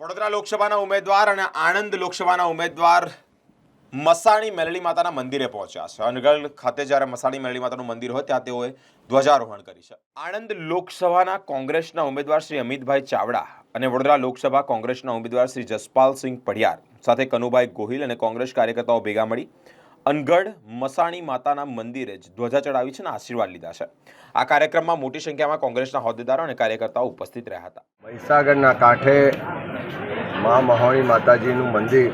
વડોદરા લોકસભાના ઉમેદવાર અને આણંદ લોકસભાના ઉમેદવાર મસાણી મેલડી માતાના મંદિરે પહોંચ્યા છે. અનગઢ ખાતે જ્યારે મસાણી મેલડી માતાનું મંદિર હોય ત્યાં તેઓએ ધ્વજારોહણ કરી છે. આણંદ લોકસભાના કોંગ્રેસના ઉમેદવાર શ્રી અમિતભાઈ ચાવડા અને વડોદરા લોકસભા કોંગ્રેસના ઉમેદવાર શ્રી જસપાલસિંહ પડિયાર સાથે કનુભાઈ ગોહિલ અને કોંગ્રેસ કાર્યકર્તાઓ ભેગા મળી અનગઢ મસાણી માતાના મંદિરે જ ધ્વજા ચડાવી છે અને આશીર્વાદ લીધા છે. આ કાર્યક્રમમાં મોટી સંખ્યામાં કોંગ્રેસના હોદ્દેદારો અને કાર્યકર્તાઓ ઉપસ્થિત રહ્યા હતા. મહીસાગરના કાંઠે મા મહાણી માતાજીનું મંદિર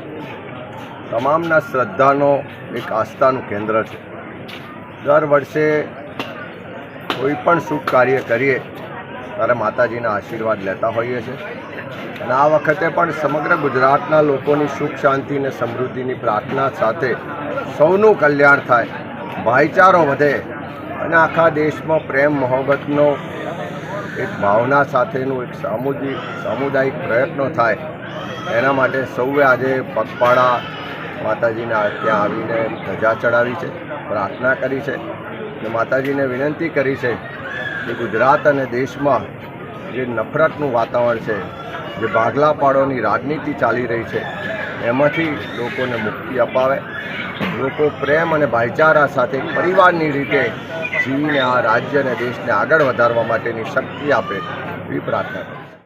તમામના શ્રદ્ધાનો એક આસ્થાનું કેન્દ્ર છે. દર વર્ષે કોઈ પણ શુભ કાર્ય કરીએ ત્યારે માતાજીના આશીર્વાદ લેતા હોઈએ છીએ. અને આ વખતે પણ સમગ્ર ગુજરાતના લોકોની સુખ, શાંતિ અને સમૃદ્ધિની પ્રાર્થના સાથે સૌનું કલ્યાણ થાય, ભાઈચારો વધે અને આખા દેશમાં પ્રેમ, મહોબ્બતનો એક ભાવના સાથેનું એક સામુદિક સામુદાયિક પ્રયત્નો થાય. એના માટે સૌએ આજે પગપાળા માતાજીના ત્યાં આવીને ધજા ચડાવી છે, પ્રાર્થના કરી છે. અને માતાજીને વિનંતી કરી છે કે ગુજરાત અને દેશમાં જે નફરતનું વાતાવરણ છે, જે ભાગલા પાડોની રાજનીતિ ચાલી રહી છે, એમાંથી લોકોને મુક્તિ અપાવે. લોકો પ્રેમ અને ભાઈચારા સાથે પરિવારની રીતે જીવીને આ રાજ્ય અને દેશને આગળ વધારવા માટેની શક્તિ આપે એવી પ્રાર્થના કરું